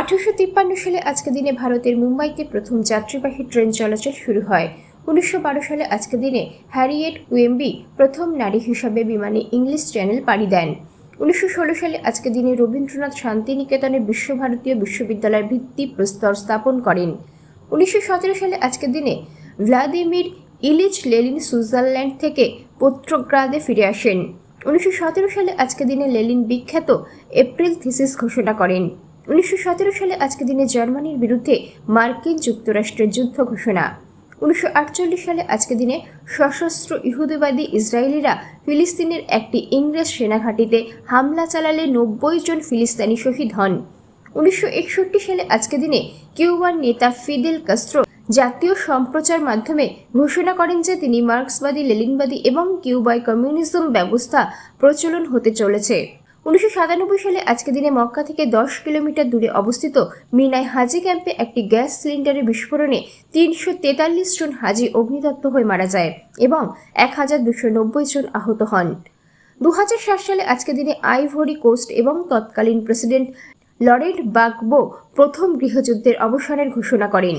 আঠারোশো তিপ্পান্ন সালে আজকে দিনে ভারতের মুম্বাইতে প্রথম যাত্রীবাহী ট্রেন চলাচল শুরু হয়। উনিশশো বারো সালে আজকে দিনে হ্যারিয়েট উয়েম্বি প্রথম নারী হিসাবে বিমানে ইংলিশ চ্যানেল পাড়ি দেন। উনিশশো ষোলো সালে আজকে দিনে রবীন্দ্রনাথ শান্তিনিকেতনে বিশ্বভারতীয় বিশ্ববিদ্যালয়ের ভিত্তি প্রস্তর স্থাপন করেন। উনিশশো সতেরো সালে আজকের দিনে ভ্লাদিমির ইলিচ লেলিন সুইজারল্যান্ড থেকে পত্রগ্রাদে ফিরে আসেন। উনিশশো সতেরো সালে আজকে দিনে লেলিন বিখ্যাত এপ্রিল থিসিস ঘোষণা করেন। উনিশশো সতেরো সালে আজকে দিনে জার্মানির বিরুদ্ধে মার্কিন যুক্তরাষ্ট্রের যুদ্ধ ঘোষণা। উনিশশো আটচল্লিশ সালে আজকে দিনে সশস্ত্র ইহুদিবাদী ইসরায়েলিরা ফিলিস্তিনের একটি ইংরেজ সেনাঘাঁটিতে হামলা চালালে নব্বই জন ফিলিস্তিনি শহীদ হন। উনিশশো একষট্টি সালে আজকে দিনে কিউবার নেতা ফিদেল কাস্ত্রো জাতীয় সম্প্রচার মাধ্যমে ঘোষণা করেন যে তিনি মার্ক্সবাদী লেলিনবাদী এবং কিউবায় কমিউনিজম ব্যবস্থা প্রচলন হতে চলেছে। উনিশশো সাতানব্বই সালে আজকে দিনে মক্কা থেকে দশ কিলোমিটার দূরে অবস্থিত মিনাই হাজি ক্যাম্পে একটি গ্যাস সিলিন্ডারের বিস্ফোরণে তিনশো তেতাল্লিশ জন হাজি অগ্নিদত্ত হয়ে মারা যায় এবং এক হাজার দুশো নব্বই জন আহত হন। দু হাজার সাত সালে আজকে দিনে আইভরি কোস্ট এবং তৎকালীন প্রেসিডেন্ট লরেন্ট বাগবো প্রথম গৃহযুদ্ধের অবসানের ঘোষণা করেন।